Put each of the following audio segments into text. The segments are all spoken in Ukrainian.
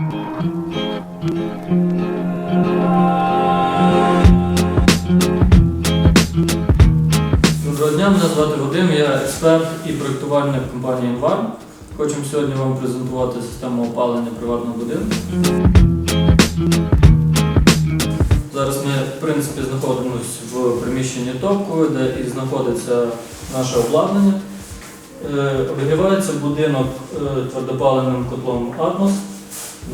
Доброго дня, мене звати Вадим, я експерт і проєктувальник компанії Envarm. Хочемо сьогодні вам презентувати систему опалення приватного будинку. Зараз ми, в принципі, знаходимося в приміщенні топку, де і знаходиться наше обладнання. Е, Обігрівається будинок е, твердопаливним котлом Atmos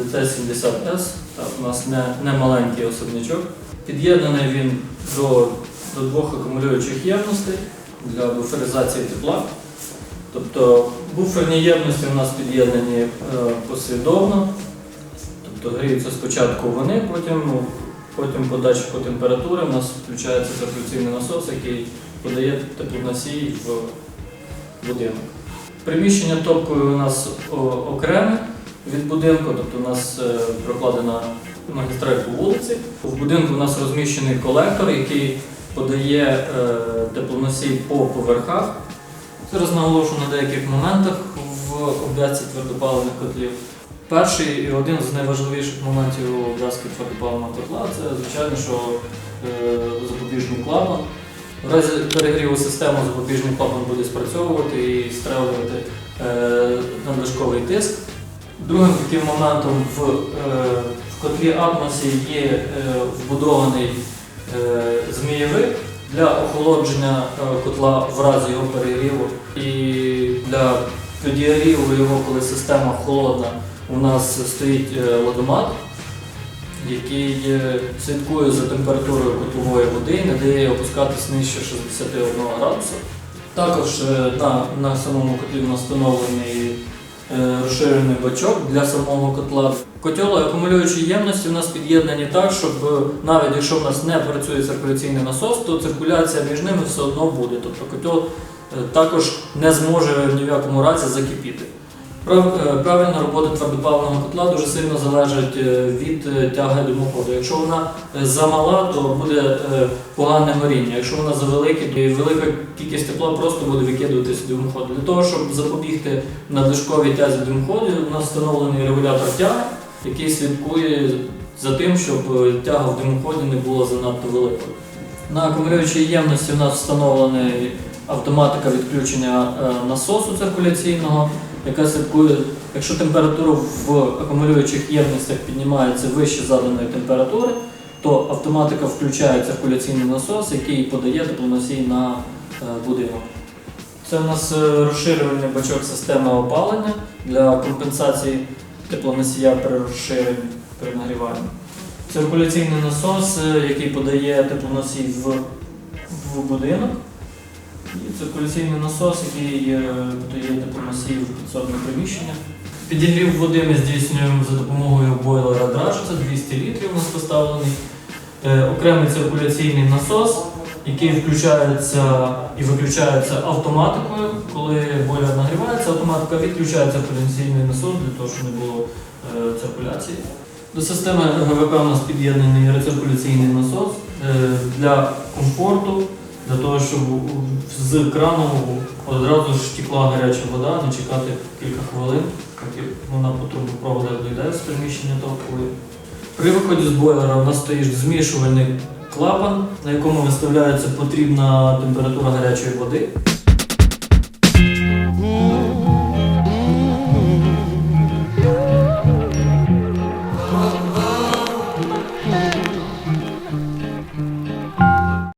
DC70S. Так, у нас не, не маленький особнячок. Під'єднаний він до, до двох акумулюючих ємностей для буферизації тепла. Тобто буферні ємності у нас під'єднані е, послідовно. Тобто гріються спочатку вони, потім, ну, потім по датчику температури у нас включається циркуляційний насос, який подає теплоносій в будинок. Приміщення топкою у нас окреме від будинку, тобто у нас е, прокладена магістраль по вулиці. В будинку у нас розміщений колектор, який подає е, теплоносій по поверхах. Зараз наголошу на деяких моментах в обв'язці твердопаливних котлів. Перший і один з найважливіших моментів обв'язки твердопаливного котла це, звичайно, що е, запобіжний клапан. В разі перегріву системи запобіжний клапан буде спрацьовувати і стрелювати надлишковий тиск. Другим таким моментом в, е, в котлі Атмосі є е, вбудований е, змієвик для охолодження котла в разі його перегріву і для підігріву його, коли система холодна, у нас стоїть ладомат, який слідкує за температурою котлової води і не дає опускатись нижче 61 градуса. Також на, на самому котлі встановлений розширений бачок для самого котла. Котел акумулюючі ємності у нас під'єднані так, щоб е, навіть якщо в нас не працює циркуляційний насос, то циркуляція між ними все одно буде. Тобто котел е, також не зможе в якому разі закипіти. Е, Правильна робота твердопаливного котла дуже сильно залежить е, від е, тяги димоходу. Якщо вона замала, то буде погане горіння. Якщо вона завелика, то велика кількість тепла просто буде викидуватися димоходу. Для того, щоб запобігти надлишковій тязі димоходу, у нас встановлений регулятор тяги, який слідкує за тим, щоб тяга в димоході не була занадто великою. На акумулюючій ємності у нас встановлена автоматика відключення насосу циркуляційного, яка слідкує, якщо температура в акумулюючих ємностях піднімається вище заданої температури, то автоматика включає циркуляційний насос, який подає теплоносій на е, будинок. Це у нас е, розширювальний бачок системи опалення для компенсації теплоносія при розширенні при нагріванні. Циркуляційний насос, е, який подає теплоносій в, в будинок. І циркуляційний насос, який подає теплоносій в підсобне приміщення. Підігрів води ми здійснюємо за допомогою бойлера драж, це 200 літрів у нас поставлений. Е, Окремий циркуляційний насос, який включається і виключається автоматикою. Коли бойлер нагрівається, автоматика відключає циркуляційний насос для того, щоб не було е, циркуляції. До системи ГВП у нас під'єднаний рециркуляційний насос е, для комфорту, для того, щоб з крану одразу ж тікла гаряча вода, не чекати кілька хвилин, як вона по трубопроводах дійде з приміщення топкової. При виході з бойлера в нас стоїть змішувальний клапан, на якому виставляється потрібна температура гарячої води.